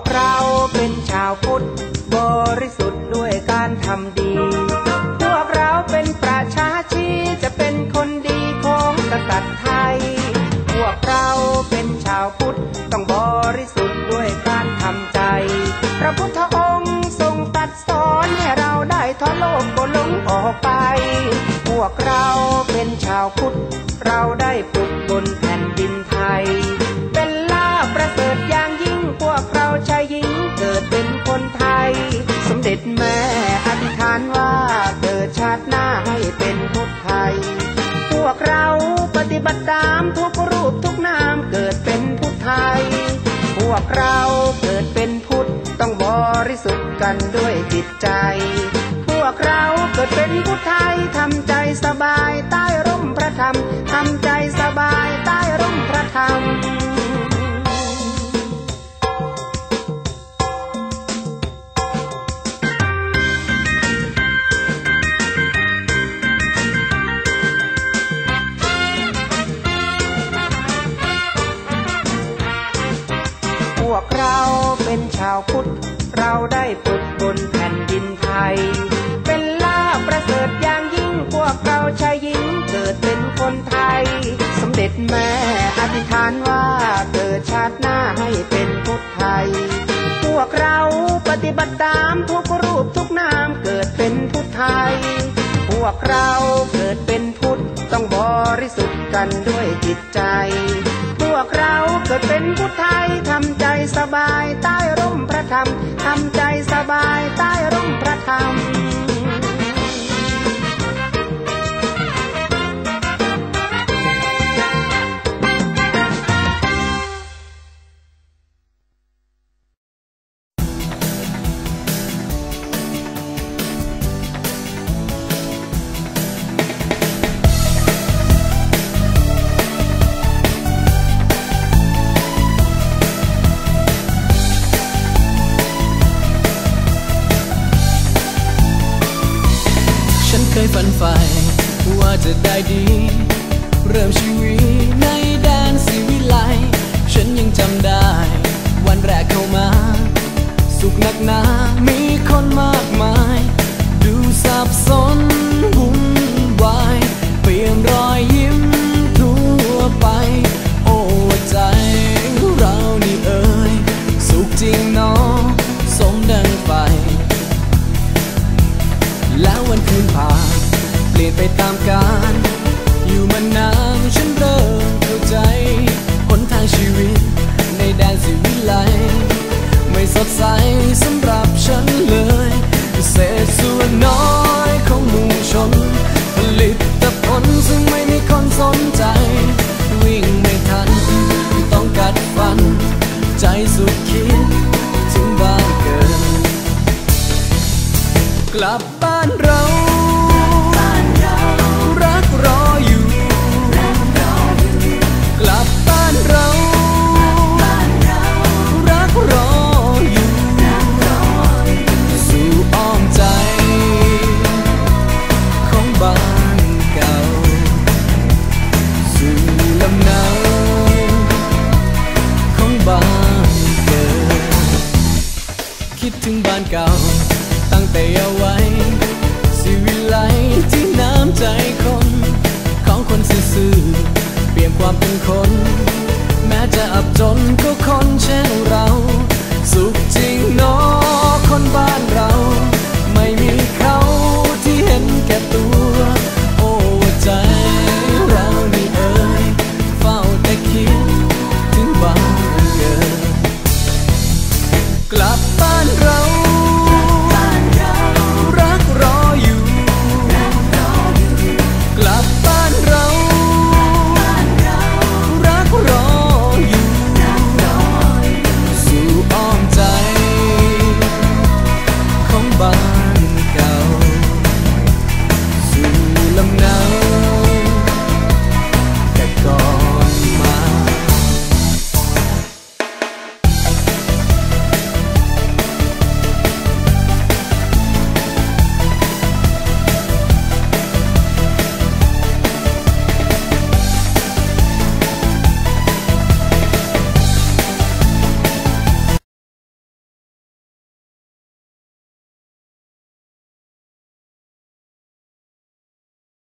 กเราเป็นชาวพุทธบริสุทธิ์ด้วยการทำดี พวกเราเป็นประชาชีจะเป็นคนดีของกษัตริย์ไทย พวกเราเป็นชาวพุทธต้องบริสุทธิ์ด้วยการทำใจ พระพุทธองค์ทรงตรัดสอนให้เราได้ทอโลกก็หลงออกไป พวกเราเป็นชาวพุทธเราได้ปลุกบนแผ่นดินไทย ทุกรูปทุกนามเกิดเป็นพุทธไทย พวกเราเกิดเป็นพุทธต้องบริสุทธิ์กันด้วยจิตใจ พวกเราเกิดเป็นพุทธไทยทำใจสบายใต้ร่มพระธรรมทำใจสบาย พุทธ เราได้ปลุกบนแผ่นดินไทย เป็นลาภประเสริฐอย่างยิ่งพวกเราชายหญิงเกิดเป็นคนไทย สมเด็จแม่อธิษฐานว่าเกิดชาติหน้าให้เป็นพุทธไทย พวกเราปฏิบัติตามทุกรูปทุกนามเกิดเป็นพุทธไทย พวกเราเกิดเป็นพุทธต้องบริสุทธิ์กันด้วยจิตใจ วกเราเกิดเป็นผู้ไทยทำใจสบายใต้ร่มพระธรรมทำใจสบายใต้ร่มพระธรรม ฝันว่าจะได้ดี เริ่มชีวิตในแดนสิวิไลฉันยังจำได้ วันแรกเข้ามา สุขหนักหนามีคนมากมาย ดูสับสนวุ่นวายเปลี่ยนรอยยิ้มทั่วไป โอ้ใจเรานี่เอ่ยสุขจริงเนอสมดังไฟแล้ววันคืนผ่าน เปลี่ยนไปตามกาลอยู่มานานฉันเริ่มเข้าใจหนทางชีวิตในแดนสิวิไลไม่สดใสสำหรับฉันเลยเศษส่วนน้อยของหมู่ชน ผลิตผลซึ่งไม่มีคนสนใจ วิ่งไม่ทัน ต้องกัดฟัน ใจสุดคิดถึงบ้านเกิด กลับบ้านเรา ความเป็นคน แม้จะอับจนก็คนเช่นเรา